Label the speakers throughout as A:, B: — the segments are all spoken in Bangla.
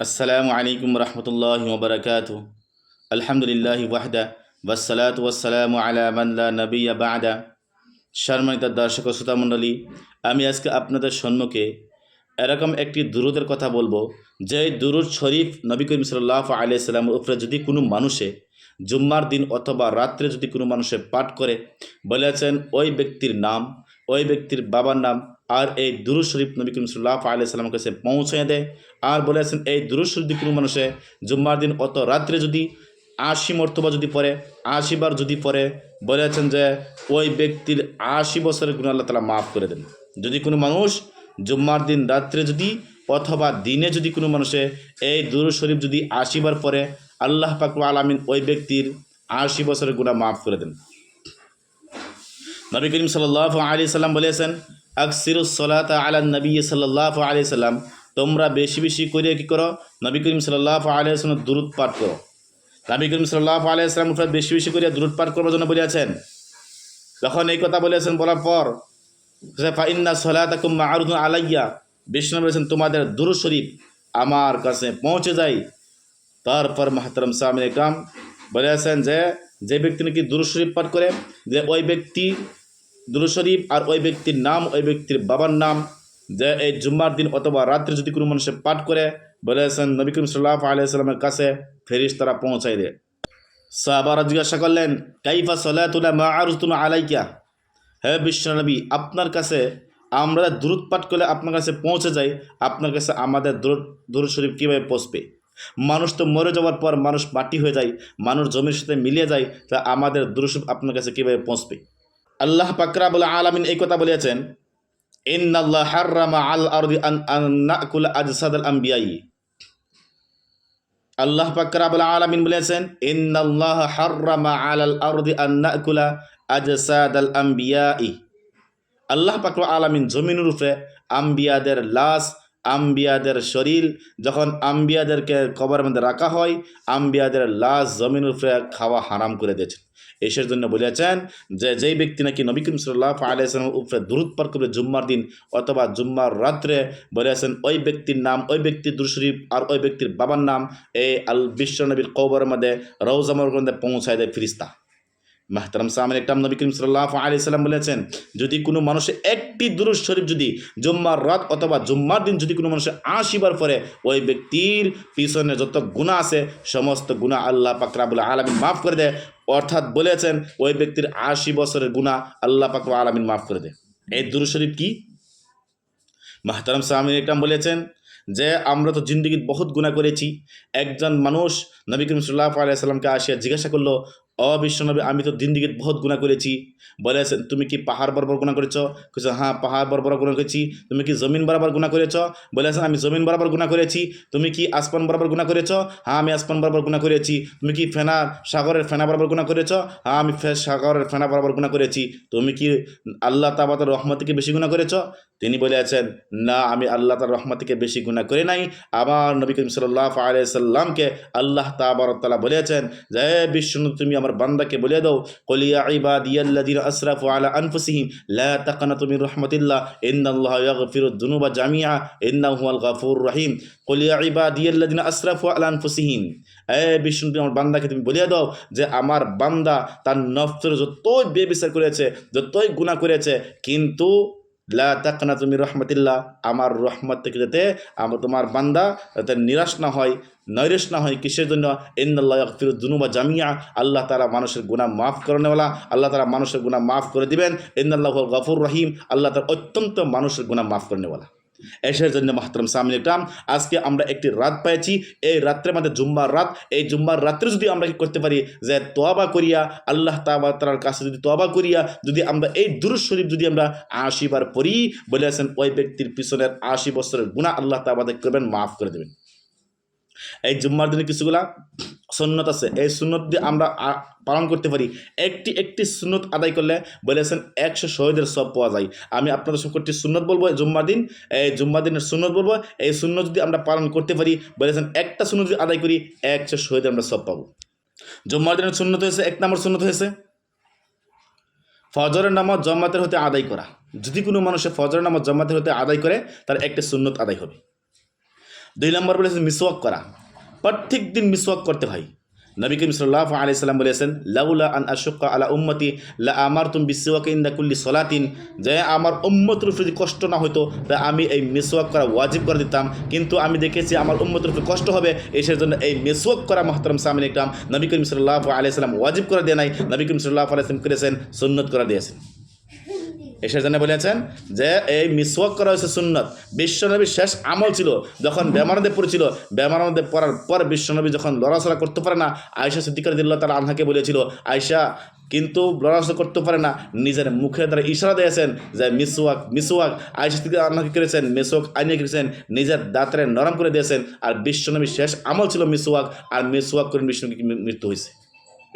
A: আসসালামু আলাইকুম রহমতুল্লাহ ওবরাকাত আলহামদুলিল্লাহ ওয়াহদা ওয়াসালাত ওয়াসালামু আলা মাল্লা নবিয়া বাদা। সম্মানিত দর্শক ও শ্রোতা মণ্ডলী, আমি আজকে আপনাদের সম্মুখে এরকম একটি দুরুদের কথা বলব, যে দুরুদ শরীফ নবী করিম সাল্লাহ আলিয়াল্লামের উপরে যদি কোনো মানুষে জুম্মার দিন অথবা রাত্রে যদি কোনো মানুষে পাঠ করে, বলেছেন ওই ব্যক্তির নাম ওই ব্যক্তির বাবার নাম আর এই দুরুদ শরীফ নবী করিম সাল্লাহ আলিয়াল্লামের কাছে পৌঁছে দেয়। আর বলেছেন এই দুরুদ শরীফ কোনো মানুষে জুম্মার দিন অত রাত্রে যদি আশি মর্তবা যদি পরে আশি বার যদি পড়ে বলেছেন যে ওই ব্যক্তির আশি বছরের গুণ আল্লাহ তালা মাফ করে দেন। যদি কোনো মানুষ জুম্মার দিন রাত্রে যদি অথবা দিনে যদি কোনো মানুষে এই দুরুদ শরীফ যদি আশি বার পড়ে, আল্লাহ পাক আলামিন ওই ব্যক্তির আশি বছরের গুণা মাফ করে দেন। নবী করিম সাল্লাহ আলি সাল্লাম বলেছেন আকসিরুসলাত আলা নবী সাল্লাহ আলি সাল্লাম। তোমরা বেশি বেশি করে কী করো? নবী করিম সাল্লাহ আলিয়া সাল্লাম দূরত পাঠ করো। নবী করিম সাল্লাহ আলিয়া সাল্লাম উপরে বেশি বেশি করে দূরত পাঠ করবার জন্য বলেছেন। যখন এই কথা বলেছেন, বলার পর ফাইন্না সলাতাকুম আরুদুন আলাইয়া, বিষ্ণু বলেছেন, তোমাদের দুরু শরীফ আমার কাছে পৌঁছে যায়। তারপর মাহতারম সামিন ইকরাম বলেছেন যে যে ব্যক্তি নাকি দুরু শরীফ পাঠ করে, যে ওই ব্যক্তি দুরু শরীফ আর ওই ব্যক্তির নাম, ওই ব্যক্তির বাবার নাম, যে এই জুম্মার দিন অথবা রাত্রে যদি কোনো মানুষের পাঠ করে বলেছেন নবী করিম সাল্লাহ আলিয়াল্লামের কাছে ফেরিস তারা পৌঁছাই দেয়। সাহাবারা জিজ্ঞাসা করলেন, কাইফা সলাতুল্লাহ মা আরুতুন আলাইকা? হে বিশ্বনবী, আপনার কাছে আমরা দূরত পাঠ করলে আপনার কাছে পৌঁছে যাই, আপনার কাছে আমাদের দূর দূর শরীফ কীভাবে পৌঁছবে? মানুষ তো মরে যাওয়ার পর মানুষ মাটি হয়ে যায়, মানুষ জমির সাথে মিলিয়ে যায়, তা আমাদের দুরুশরীফ আপনার কাছে কীভাবে পৌঁছবে? আল্লাহ পাকরাবুল আলমিন এই কথা বলেছেন, ইন্নাল্লাহ হাররামা আল আরদি আন আন নাকুল আজসাদ আল আম্বিয়াই আল্লাহ পাকরাবুল আলমিন বলেছেন, ইন্নাল্লাহ হাররামা আল আরদি আন নাকুলা আজসাদ আল আম্বিয়াই আল্লাহ পাকর আলমিন জমিনের উপরে আম্বিয়াদের লাশ আম্বিয়াদের শরীর, যখন আম্বিয়াদেরকে কবরের মধ্যে রাখা হয়, আম্বিয়াদের লাশ জমিনের উপরে খাওয়া হারাম করে দিয়েছেন। এসের জন্য বলেছেন যে, যেই ব্যক্তি নাকি নবী করিম সাল্লাহ আলিয়াস্লামের উপরে দূরত পার করবে জুম্মার দিন অথবা জুম্মার রাত্রে, বলেছেন ওই ব্যক্তির নাম, ওই ব্যক্তির দুরশরীফ আর ওই ব্যক্তির বাবার নাম, এই আল বিশ্ব নবীর কবরের মধ্যে রৌজামর মধ্যে পৌঁছায় দেয় ফিরিস্তা মাহতারাম সামিন একটা নবী করিম সাল্লাহ আলি সাল্লাম বলেছেন, যদি কোনো মানুষের একটি দুরুজ শরীফ যদি জুম্মার রাত অথবা জুম্মার দিন যদি কোনো মানুষের আশিবার পরে ওই ব্যক্তির পিছনে যত গুণা আছে, সমস্ত গুণা আল্লাহ পাকরাবুল আলমিন মাফ করে দেয়। অর্থাৎ বলেছেন, ওই ব্যক্তির আশি বছরের গুণা আল্লাহ পাকরা আলমিন মাফ করে দেয়। এই দুরুজ শরীফ কি? মাহতারাম সামিন ইকরাম বলেছেন যে, আমরা তো জিন্দগির বহুত গুণা করেছি। একজন মানুষ নবী করিম সাল্লাহ আলিয়া সাল্লামকে আসিয়া জিজ্ঞাসা করল অবিশ্বনবী, আমি তো দিন দিকে বহুত গুণা করেছি। বলেছেন তুমি কি পাহাড় বরাবর গুণা করেছ? কিছু হ্যাঁ পাহাড় বরাবর গুণা করেছি। তুমি কি জমিন বরাবর গুণা করেছ? বলেছেন আমি জমিন বরাবর গুণা করেছি। তুমি কি আসমান বরাবর গুণা করেছ? হ্যাঁ আমি আসমান বরাবর গুণা করেছি। তুমি কি ফেনা, সাগরের ফেনা বরাবর গুণা করেছ? হ্যাঁ আমি সাগরের ফেনা বরাবর গুণা করেছি। তুমি কি আল্লাহ তাবাতের রহমত থেকে বেশি গুণা করেছ? তিনি বলেছেন না, আমি আল্লাহ তার রহমত থেকে বেশি গুণা করে নাই। আবার নবী করিম সাল্লাহ আলিয়া সাল্লামকে আল্লাহ তাবারতালা বলেছেন যে বিষ্ণু তুমি আমার বান্দাকে বলে দাও কলিয়া ইবাদিয়াল্লাযিনা আসরাফু আলা আনফুসিহিম, লা তাকানাতু মির রাহমাতিল্লাহ, ইন্নাল্লাহা ইয়াগফিরু যুনুবা জামিআ, ইন্নাহু হুয়াল গাফুরুর রহিম। কলিয়া ইবাদিয়াল্লাযিনা আসরাফু আলা আনফুসিহিম, এ বিষ্ণু আমার বান্দাকে তুমি বলিয়ে দাও যে আমার বান্দা তার নফসের যতই বেবিচার করেছে, যতই গুনাহ করেছে, কিন্তু লা তুমি রহমতিল্লা আমার রহমত থেকে যাতে আমার তোমার বান্দা যাতে নিরাশ না হয়, নৈরেশ না হয় কিসের জন্য? ইন্দাল্লাহ ফিরুদ জুনুবা জামিয়া আল্লাহ তারা মানুষের গুণা মাফ করানেওয়ালা, আল্লাহ তারা মানুষের গুণা মাফ করে দিবেন। ইন্দাল্লাহ গফুর রহিম। আল্লাহ তার অত্যন্ত মানুষের গুণা মাফ করানেওয়ালা। এসের জন্য মাহতরম সামিন আজকে আমরা একটি রাত পেয়েছি এই রাত্রের মধ্যে জুম্মার রাত। এই জুম্মার রাত্রে যদি আমরা কি করতে পারি? যে তোয়াবা করিয়া, আল্লাহ তাবা তার কাছে যদি তোয়াবা করিয়া, যদি আমরা এই দুরুজ শরীফ যদি আমরা আশিবার পড়ি বলেছেন ওই ব্যক্তির পিছনের আশি বছরের গুণা আল্লাহ তাবাদে করবেন, মাফ করে দেবেন। এই জুম্মার দিনে কিছুগুলা সুন্নত আছে। এই সুন্নত দিয়ে আমরা পালন করতে পারি। একটি একটি সুন্নত আদায় করলে বলেছেন একশো শহীদের সব পাওয়া যায়। আমি আপনাদের একটি সুন্নত বলব জুম্মার দিন, এই জুম্মার দিনের সুন্নত বলব, এই সুন্নত যদি আমরা পালন করতে পারি, বলেছেন একটা সুন্নত যদি আদায় করি, একশো শহীদের আমরা সব পাবো। জুম্মার দিনের সুন্নত হয়েছে, এক নম্বর সুন্নত হয়েছে, ফজরের নামাজ জমাতের হতে আদায় করা। যদি কোনো মানুষের ফজরের নামাজ জমাতের হতে আদায় করে, তার একটা সুন্নত আদায় হবে। দুই নম্বর বলেছেন মিসওয়াক করা। প্রত্যেক দিন মিসওয়াক করতে হয়। নবী করিম সাল্লাহ আলি সাল্লাম বলেছেন, লাউলা আন আশুক্কা আলা উম্মতি, লা আমার তুম বিশ্বকে ইন্দা কুল্লি সলাতিন। যে আমার উম্মতের উপরে যদি কষ্ট না হতো তা আমি এই মিসওয়াক করা ওয়াজিব করে দিতাম। কিন্তু আমি দেখেছি আমার উম্মতের উপরে কষ্ট হবে, এসের জন্য এই মিসওয়াক করা মহতরম সামিন ইকরাম নবী করিম সাল্লাহ আলি সাল্লাম ওয়াজিব করে দেয় নাই। নবী করিম সাল্লাহ আলাইসলাম করেছেন, সুন্নত করে দিয়েছেন। এসের জন্য বলেছেন যে এই মিসওয়াক করা হয়েছে সুন্নত। বিশ্বনবীর শেষ আমল ছিল, যখন বেমারদে পড়েছিল, বেমারদে পড়ার পর বিশ্বনবী যখন লড়াচড়া করতে পারে না আয়সা সিদ্দিকার দিল্লা তার আনহাকে বলেছিল আয়সা কিন্তু লড়াচড়া করতে পারে না, নিজের মুখে তারা ইশারা দিয়েছেন যে মিসওয়াক মিসওয়াক আয়সা সিদ্দিকার আনহাকে করেছেন, মিসওয়াক আইনে করেছেন, নিজের দাঁতরে নরম করে দিয়েছেন। আর বিশ্বনবীর শেষ আমল ছিল মিসওয়াক, আর মিসওয়াক করে বিষ্ণুকে মৃত্যু হয়েছে।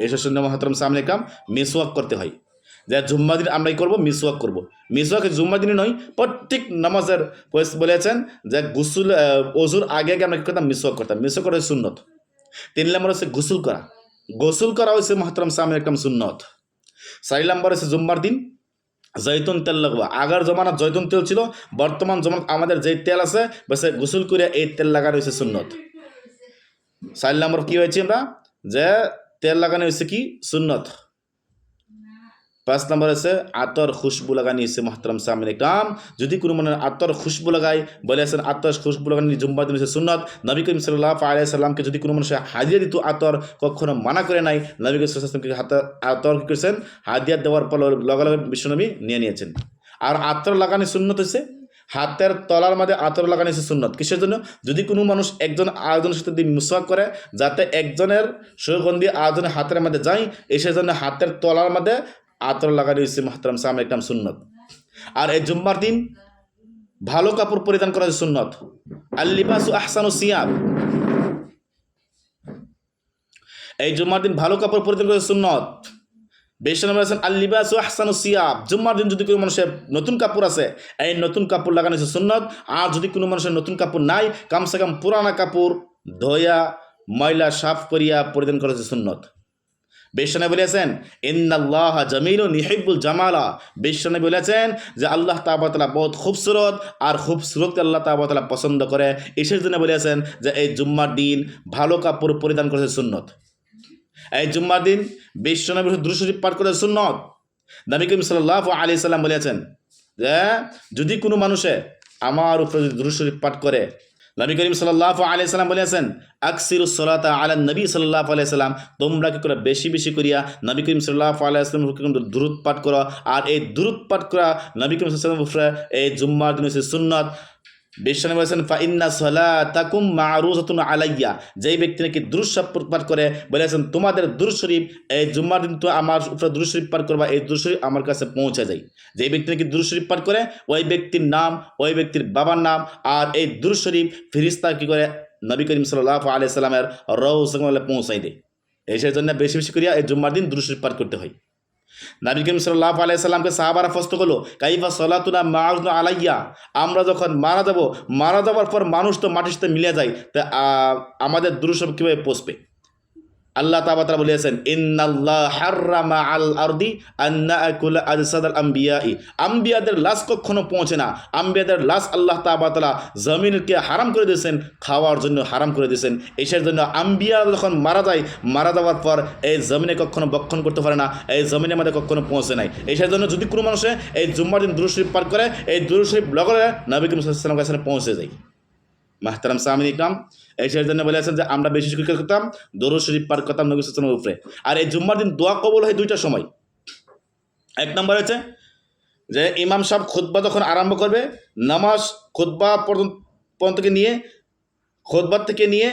A: এসব শুনে মহাতরম সামনে কাম মিসওয়াক করতে হয়। যে জুম্মা দিন আমরাই করব, মিসওয়াক করব। মিসওয়াক জুম্মা দিনই নয়, প্রত্যেক নামাজের বলেছেন যে গুসুল অজুর আগে আগে আমরা কি করতাম? মিসওয়াক করতাম। মিসওয়াক করা সুন্নত। তিন নম্বর হচ্ছে গোসল করা। গোসল করা হয়েছে মহাতরম সামনে একদম সুন্নত। চারি নম্বর হচ্ছে জুম্মার দিন। জৈতুন তেল লাগবা। আগের জমানাত জৈতুন তেল ছিল, বর্তমান জমানাত আমাদের যেই তেল আছে বেশি গোসল করে এই তেল লাগানো হয়েছে সুন্নত। চার নম্বর কি হয়েছে আমরা? যে তেল লাগানো হয়েছে কি? সুন্নত। পাঁচ নম্বর আছে, আতর খুশবু লাগানি এসে মহতরম সামনে কাম যদি কোনো মনে আতর খুশবু লাগাই বলেছেন আতর খুশবু লাগানি জুম্বা দিন সুন্নত। নবী করিম সাল্লাহ আলিয়া সাল্লামকে যদি কোনো মানুষ হাজিয়া দিত, আতর কখনো মানা করে নাই। নবী করিম সাল্লামকে আতর কী করেছেন? হাদিয়া দেওয়ার পর লগে লগে বিশ্বনবী নিয়ে নিয়েছেন। আর আতর লাগানি সুন্নত হচ্ছে হাতের তলার মধ্যে আতর লাগানো হচ্ছে সুন্নত। কিসের জন্য? যদি কোনো মানুষ একজন আরেকজনের সাথে মুসওয়াক করে, যাতে একজনের সুগন্ধি আরেকজনের হাতের মধ্যে যায় এসে জন্য হাতের তলার মধ্যে আতর লাগানো হচ্ছে মাহতারাম সাম একদম সুন্নত। আর এই জুম্মার দিন ভালো কাপড় পরিধান করা হচ্ছে সুন্নত। আল্লিবাসু আহসানু সিয়াব এই জুম্মার দিন ভালো কাপড় পরিধান করা সুন্নত। বেশন বলেছেন আল্লিবাসু আহসানু সিয়াব জুম্মার দিন যদি কোনো মানুষের নতুন কাপড় আছে, এই নতুন কাপড় লাগানো হচ্ছে সুন্নত। আর যদি কোনো মানুষের নতুন কাপড় নাই, কমসে কম পুরানা কাপড়, ধোয়া, ময়লা, সাফ করিয়া পরিধান করা হচ্ছে সুন্নত। বেশনে বলেছেন, ইন্নাল্লাহ জামিল নিহিবুল জামালা। বেশনে বলেছেন যে, আল্লাহ তাবাতলা বহুত খুবসুরত আর খুবসুরত আল্লাহ তাবাতলা পছন্দ করে। এসের জন্য বলেছেন যে, এই জুম্মার দিন ভালো কাপড় পরিধান করেছে সুন্নত। এই জুম্মার দিন বিশ্বনবী দ্রুশরীফ পাঠ করে সুন্নত। নবী করিম সাল্লাহ আলি সাল্লাম বলেছেন যে, যদি কোনো মানুষে আমার উপরে যদি দ্রুশরীফ পাঠ করে নবী করিম সাল্লাহ আলি সাল্লাম বলেছেন, আকসির সলাতা আলান নবী সাল্লাহ আলাই সাল্লাম, তোমরা কি করে বেশি বেশি করিয়া নবী করিম সাল্লাহ আলাইসালাম দূরত পাঠ করো? আর এই দূরত পাঠ করা নবী করিম সাল্লাম এই জুম্মার দিন হচ্ছে সুন্নত। বিশ্বনে বলেছেন, ফাইন্না সলা তাকুম মারুজাতুন আলাইয়া। যেই ব্যক্তি নাকি দুরুশরীফ পাঠ করে বলেছেন তোমাদের দুরুশরীফ এই জুম্মার দিন তো আমার উপরে দুরুশরীফ পাঠ করবা, এই দুরুশরীফ আমার কাছে পৌঁছে যায়। যেই ব্যক্তি নাকি দুরুশরীফ পাঠ করে, ওই ব্যক্তির নাম, ওই ব্যক্তির বাবার নাম, আর এই দুরুশরীফ ফিরিস্তা কি করে, নবী করিম সাল্লাহ আলিয়া সাল্লামের রৌ সঙ্গে পৌঁছাই দেয়। এই সেই জন্য বেশি বেশি করিয়া এই জুম্মার দিন দুরুশরীফ পাঠ করতে হয়। নবী করিম সাল্লাহ আলাই সাল্লামকে সাহাবারা ফস্ত করল, কাইফা সলাতুনা মাউজনা আলাইয়া? আমরা যখন মারা যাব, মারা যাওয়ার পর মানুষ তো মাটির সাথে মিলে যায়, তা আমাদের দুরুসব কীভাবে পৌঁছবে আল্লাহ তাবাতারা বলেছেন ইন্নাল্লাহ হাররামা আল আরদি আন্না আকুল আজসাদাল আম্বিয়াই। আম্বিয়াদের লাশ কখনো পৌঁছে না। আম্বিয়াদের লাশ আল্লাহ তাবাতালা জমিনকে হারাম করে দিয়েছেন, খাওয়ার জন্য হারাম করে দিয়েছেন। এসের জন্য আম্বিয়া যখন মারা যায়, মারা যাওয়ার পর এই জমিনে কখনো বক্ষণ করতে পারে না, এই জমিনের মধ্যে কখনো পৌঁছে নাই। এসের জন্য যদি কোনো মানুষে এই জুম্মার দিন দুরুশরীফ পার করে, এই দুরুশরীফ লগরে নবী করিম সাল্লাম কাছে পৌঁছে যায়। মাহতারাম সামিন ইকরাম। এই সেই জন্য বলেছেন যে, আমরা বেশি করে করতাম, দরুদ শরীফ পার করতাম নবী সাল্লামের উপরে। আর এই জুম্মার দিন দোয়া কবল হয় দুইটা সময়। এক নম্বর হচ্ছে যে, ইমাম সাহেব খুতবা যখন আরম্ভ করবে, নামাজ পর্যন্ত পর্যন্ত নিয়ে খোদবার থেকে নিয়ে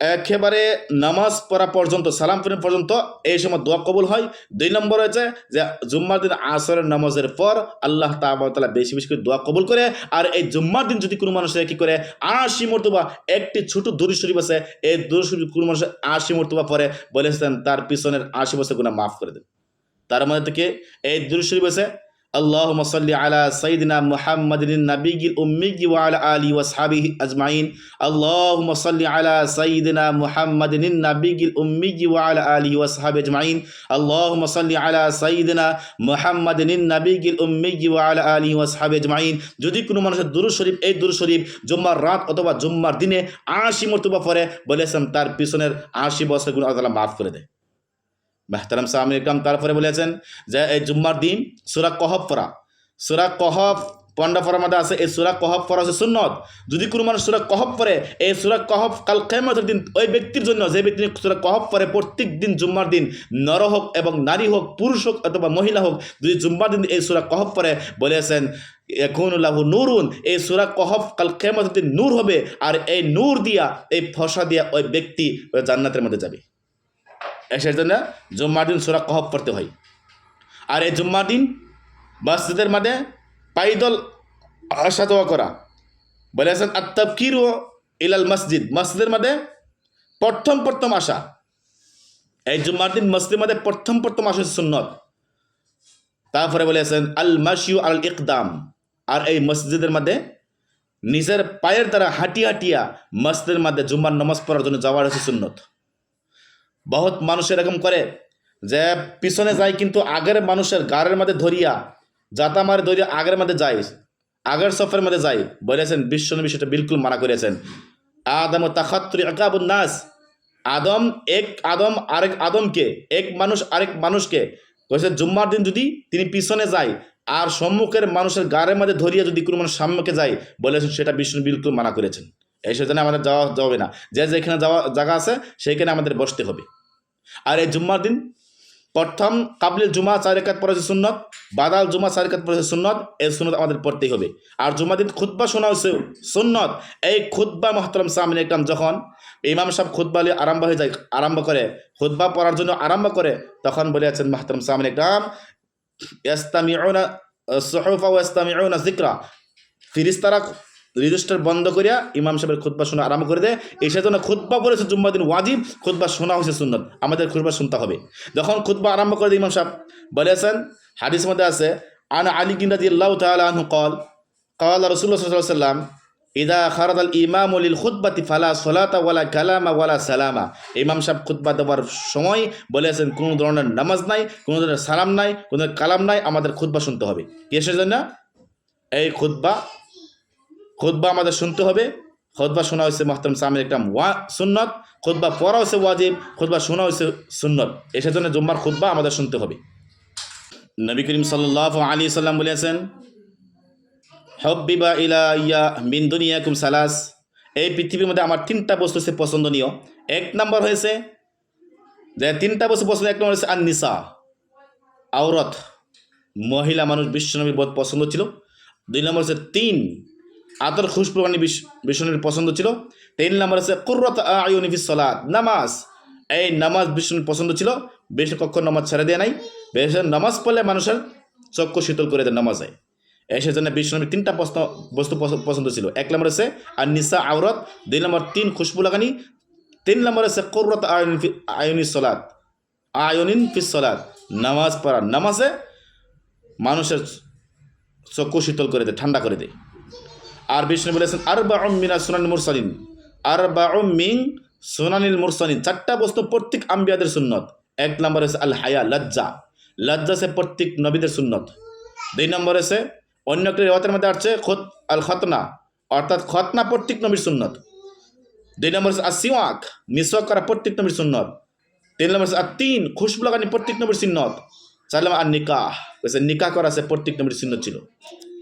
A: একেবারে নামাজ পড়া পর্যন্ত, সালাম ফিরে পর্যন্ত এই সময় দোয়া কবুল হয়। দুই নম্বর হচ্ছে যে, জুম্মার দিন আসরের নামাজের পর আল্লাহ তালা বেশি বেশি করে দোয়া কবুল করে। আর এই জুম্মার দিন যদি কোনো মানুষের কি করে, আশি মর্তবা, একটি ছোট দূর শরীফ আছে, এই দূর শরীফ কোনো মানুষের আশি মর্তবা পরে বলেছেন, তার পিছনের আশি বছর গুণা মাফ করে দেন। তার মধ্যে থেকে এই দূর শরীফ আছে اللهم صل على سيدنا محمد النبي الأمي وعلى آله وأصحابه أجمعين اللهم صل على سيدنا محمد النبي الأمي وعلى آله وأصحابه أجمعين اللهم صل على سيدنا محمد النبي الأمي وعلى آله وأصحابه أجمعين যদি কোনো মানুষের দুরুদ শরীফ এই দুরুদ শরীফ জুম্মার রাত অথবা জুম্মার দিনে আশি মর্তবা পরে বলেছেন তার পিছনের আশি বছর গুণ আল্লাহ মাফ করে দেয় মেহতারাম সাহামিন ইকরাম তারপরে বলেছেন যে, এই জুম্মার দিন সুরা কহব পড়া। সুরা কহব পন্ডা পড়ার মধ্যে আছে, এই সুরা কহব পড়া হচ্ছে সুন্নত। যদি কোনো মানুষ সুরা কহব পড়ে, এই সুরা কহব কাল কেমতের দিন ওই ব্যক্তির জন্য, যে ব্যক্তি সুরা কহব পড়ে, প্রত্যেক দিন জুম্মার দিন নর হোক এবং নারী হোক, পুরুষ হোক অথবা মহিলা হোক, যদি জুম্মার দিন এই সুরা কহব পড়ে, বলেছেন এখন লাহু নুরুন এই সুরা কহব কাল কেমতের দিন নূর হবে, আর এই নূর দিয়া, এই ফসা দিয়া ওই ব্যক্তি জান্নাতের মধ্যে যাবে। এসের জন্য জুম্মার দিন সুরা কহব পড়তে হয়। আর এই জুম্মার দিন মসজিদের মাঝে পাইদল আসা যাওয়া করা। বলে বলেছেন, আত্তাবকির ও ইলাল মসজিদ। মসজিদের মাঝে প্রথম প্রথম আসা এই জুম্মার দিন মসজিদের মাঝে প্রথম প্রথম আসা সুন্নত। তারপরে বলে বলেছেন, আল মাসিউ আল ইকদাম। আর এই মসজিদের মধ্যে নিজের পায়ের দ্বারা হাঁটিয়া হাঁটিয়া মসজিদের মধ্যে জুম্মার নমাজ পড়ার জন্য যাওয়ার হচ্ছে সুন্নত। বহুত মানুষ এরকম করে যে পিছনে যায় কিন্তু আগের মানুষের গাড়ের মধ্যে ধরিয়া জাতা মারে ধরিয়া আগের মধ্যে যায়, আগের সফরের মধ্যে যায় বলেছেন বিশ্বনবী সেটা বিলকুল মানা করেছেন। আদম তাখাত্রি আকাবুন নাস। আদম এক, আদম আরেক আদমকে, এক মানুষ আরেক মানুষকে কয়েছে জুম্মার দিন যদি তিনি পিছনে যায় আর সম্মুখের মানুষের গাড়ের মধ্যে ধরিয়া যদি কোনো মানুষ সাম্যকে যায়, বলেছেন সেটা বিষ্ণু বিলকুল মানা করেছেন। এই সেজন্য আমাদের যাওয়া যাবে না। যে যেখানে যাওয়া, জায়গা আছে, সেইখানে আমাদের বসতে হবে। আর এই জুম্মার দিন, প্রথম কাবলিল জুমা চার রেখাত পড়েছে সুন্নত, বাদাল জুমা চার রেখাত পড়েছে সুন্নত, এই সুন্নত আমাদের পড়তেই হবে। আর জুম্মা দিন খুদ্া শোনা হচ্ছে সুন্নত। এই খুদ্া মহতরম সামিন একরাম যখন ইমাম সাহেব খুদ্া নিয়ে আরম্ভ হয়ে যায়, আরম্ভ করে খুদ্া পড়ার জন্য আরম্ভ করে, তখন বলেছেন মাহতরম সামিন একরাম ইস্তামিউনা সহফা ও ইস্তামিউনা জিকরা ফিরিস্তারা রেজিস্টার বন্ধ করিয়া ইমাম সাহেবের খুদ্া শোনা আরম্ভ করে দেয়। এই সেজন্য খুদ্া পড়েছে জুম্মা দিন ওয়াজিব খুদ্া শোনা হয়েছে সুন্নত। আমাদের খুদ্া শুনতে হবে। যখন খুদ্া আরম্ভ করে দেয় ইমাম সাহেব বলেছেন হাদিস মধ্যে আছে, আন আলী গিন্দাদি আল্লাহ কল কল রসুল্লাহ সাল্লাম ইদা খারাদ আল ইমাম উলিল খুদ্বাতি ফালা সোলাতা ওয়ালা কালামা ওয়ালা সালামা। ইমাম সাহেব খুদ্া দেওয়ার সময় বলেছেন কোনো ধরনের নামাজ নাই, কোনো ধরনের সালাম নাই, কোনো কালাম নাই, আমাদের খুদ্া শুনতে হবে। কিসের জন্য? এই খুদ্া খুদ্া আমাদের শুনতে হবে। খুদ্া শোনা হয়েছে মহতম সামির একটা ওয়া সুন্নত খুদ্া পড়া হয়েছে ওয়াজিব খুদ্া শোনা হয়েছে সুন্নত। এসে জন্য জুম্মার খুদ্া আমাদের শুনতে হবে। নবী করিম সাল্লাহ আলী সাল্লাম বলেছেন, হব্বিবা ইলা ইয়া মিন দুনিয়াকুম সালাস। এই পৃথিবীর মধ্যে আমার তিনটা বস্তু হচ্ছে পছন্দনীয়। এক নম্বর হয়েছে, যে তিনটা বস্তু পছন্দ, এক নম্বর হয়েছে আর আওরত। মহিলা মানুষ বিশ্বনবীর বহুত পছন্দ ছিল। দুই নম্বর হচ্ছে তিন আতর খুশপ্রবাণী বিষ্ণুর পছন্দ ছিল। তিন নম্বর আছে, কুর্রত আয়ুনিফিস সলাদ নামাজ। এই নামাজ বিষ্ণুর পছন্দ ছিল। বেশি কখন নামাজ ছেড়ে দেয় নাই। বেশি নামাজ পড়লে মানুষের চক্ষু শীতল করে দেয় নামাজে। এই সেজন্য বিষ্ণুর তিনটা প্রশ্ন বস্তু পছন্দ ছিল। এক নম্বর আছে আর নিসা আওরত। দুই নম্বর, তিন খুশবু লাগানি তিন নম্বর আছে, কুর্রত আয়ুন আয়ুনি সলাদ আয়নিন ফিস সলাদ নামাজ পড়া, নামাজে মানুষের চক্ষু শীতল করে দেয়, ঠান্ডা করে দেয়। আর বিষ্ণু বলেছেন আর বা মিনা সুনান মুরসালিন। আর বা মিং সুনানিল মুরসালিন। চারটা বস্তু প্রত্যেক আম্বিয়াদের সুন্নত। এক নম্বর আছে আল হায়া লজ্জা। লজ্জা সে প্রত্যেক নবীদের সুন্নত। দুই নম্বর আছে অন্য একটি রেওয়াতের মধ্যে আসছে, খত আল খতনা অর্থাৎ খতনা প্রত্যেক নবীর সুন্নত। দুই নম্বর আছে আসিওয়াক মিসওয়াক করা প্রত্যেক নবীর সুন্নত। তিন নম্বর আছে আর তিন খুশবু লাগানি প্রত্যেক নবীর সুন্নত। চার নম্বর আর নিকাহ নিকাহ করা সে প্রত্যেক নবীর সুন্নত ছিল।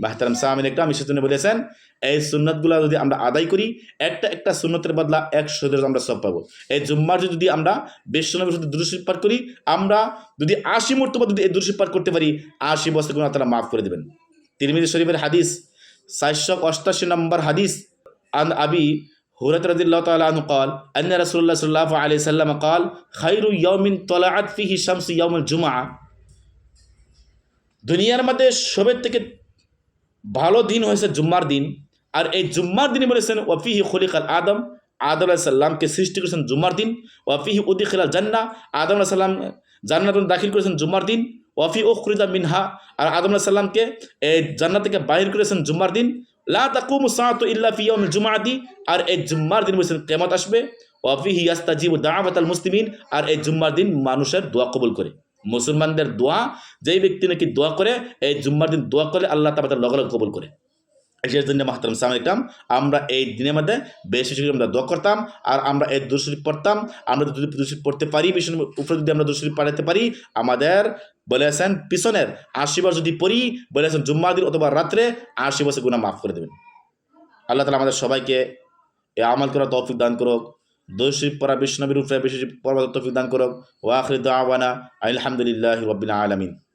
A: বাহতারাম সাহামিন একটা আমি সেজন্য বলেছেন এই সুন্নতগুলো যদি আমরা আদায় করি একটা একটা সুন্নতের বদলা একশো আমরা সব পাবো এই জুম্মার যদি আমরা বিশ্বনবীর সাথে দুরুশিপ পাঠ করি আমরা যদি আশি মর্তবা যদি এই দুরুশিপ পাঠ করতে পারি আশি বছর গুণ তারা মাফ করে দেবেন তিরমিজি শরীফের হাদিস চারশো অষ্টাশি নম্বর হাদিস আন আবি হুরত রদিল্লাহ তালা আনহু قال أن رسول الله صلى الله عليه وسلم قال خير يوم طلعت فيه الشمس يوم الجمعة দুনিয়ার মধ্যে সবের থেকে ভালো দিন হয়েছে জুম্মার দিন, আর এই জুম্মার দিনে বলেছেন, ওয়াফিহি খলিকাল আদম। আদম আলাইসাল্লামকে সৃষ্টি করেছেন জুম্মার দিন। ওয়াফিহি উদি খেলাল জান্না আদম আলাইসাল্লাম জান্নাত দাখিল করেছেন জুম্মার দিন। ওয়াফি উখরিদা মিনহা। আর আদম আলাইহিস সালামকে এই জান্নাত থেকে বাহির করেছেন জুম্মার দিন। লা তাকুমু ইয়াউমিল আর এই জুম্মার দিন বলেছেন, কিয়ামত আসবে। ওয়াফি ইয়াস্তাজিবু দাওয়াতাল মুসলিমিন। আর এই জুম্মার দিন মানুষের দোয়া কবুল করে। মুসলমানদের দোয়া, যেই ব্যক্তি নাকি দোয়া করে, এই জুম্মার দিন দোয়া করে আল্লাহ তাআলা তার লগে লগে কবুল করে। সেই জন্য মাহতারাম, সালাম আমরা এই দিনের মধ্যে বেশি বেশি আমরা দোয়া করতাম, আর আমরা এই দুশরীফ পড়তাম। আমরা যদি দুশরীফ পড়তে পারি বিষয় উপরে যদি আমরা দুশরীফ পাঠাতে পারি, আমাদের বলেছেন পিছনের আশি বার যদি পড়ি বলেছেন জুম্মা দিন অথবা রাত্রে, আশি বছর গুণা মাফ করে দেবেন। আল্লাহ তালা আমাদের সবাইকে আমল করার তৌফিক দান করুক। দোষী পরা বিষ্ণবীর উপরে বেশি তৌফিক দান করুক। ওয়াখির দাওয়ানা আলহামদুলিল্লাহ রবিল আলমিন।